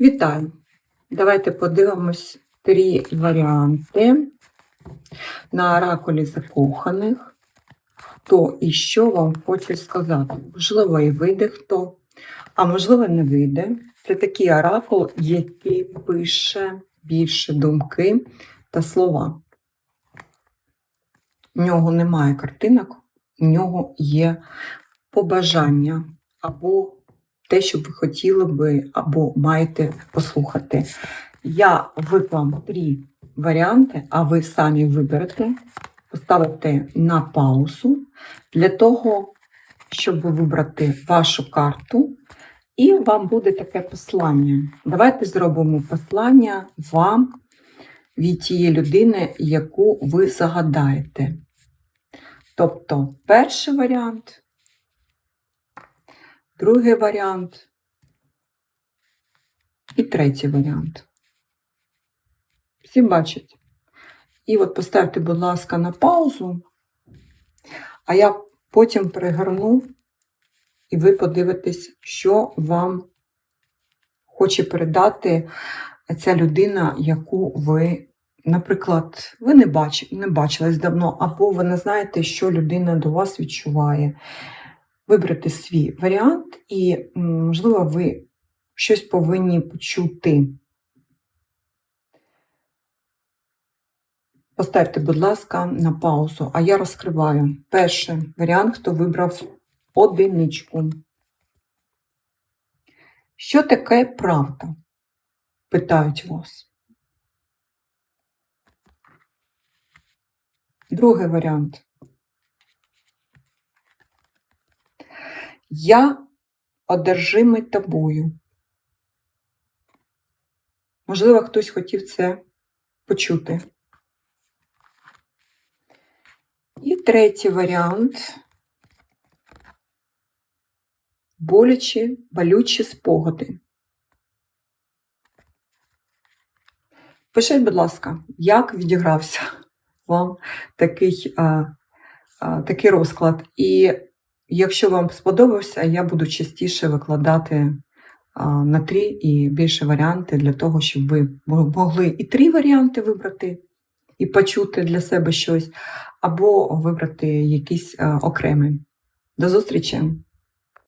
Вітаю! Давайте подивимось три варіанти на оракулі закоханих. Хто і що вам хоче сказати. Можливо, і вийде хто, а можливо, не вийде. Це такий оракул, який пише більше думки та слова. У нього немає картинок, у нього є побажання або те, що ви хотіли би, або маєте послухати. Я виклам три варіанти, а ви самі виберете, поставите на паузу для того, щоб вибрати вашу карту, і вам буде таке послання. Давайте зробимо послання вам від тієї людини, яку ви загадаєте. Тобто, перший варіант, другий варіант і третій варіант. Всі бачать. І от поставте, будь ласка, на паузу, а я потім перегорну, і ви подивитесь, що вам хоче передати ця людина, яку ви, наприклад, ви не бачились давно, або ви не знаєте, що людина до вас відчуває. Вибрати свій варіант, і, можливо, ви щось повинні почути. Поставте, будь ласка, на паузу, а я розкриваю. Перший варіант, хто вибрав одиничку. Що таке правда? Питають вас. Другий варіант. Я одержимий тобою. Можливо, хтось хотів це почути. І третій варіант. Болячі, болючі спогади. Пишіть, будь ласка, як відігрався вам такий, а, а, такий розклад. І якщо вам сподобався, я буду частіше викладати на три і більше варіанти для того, щоб ви могли і три варіанти вибрати, і почути для себе щось, або вибрати якийсь а, окремий. До зустрічі!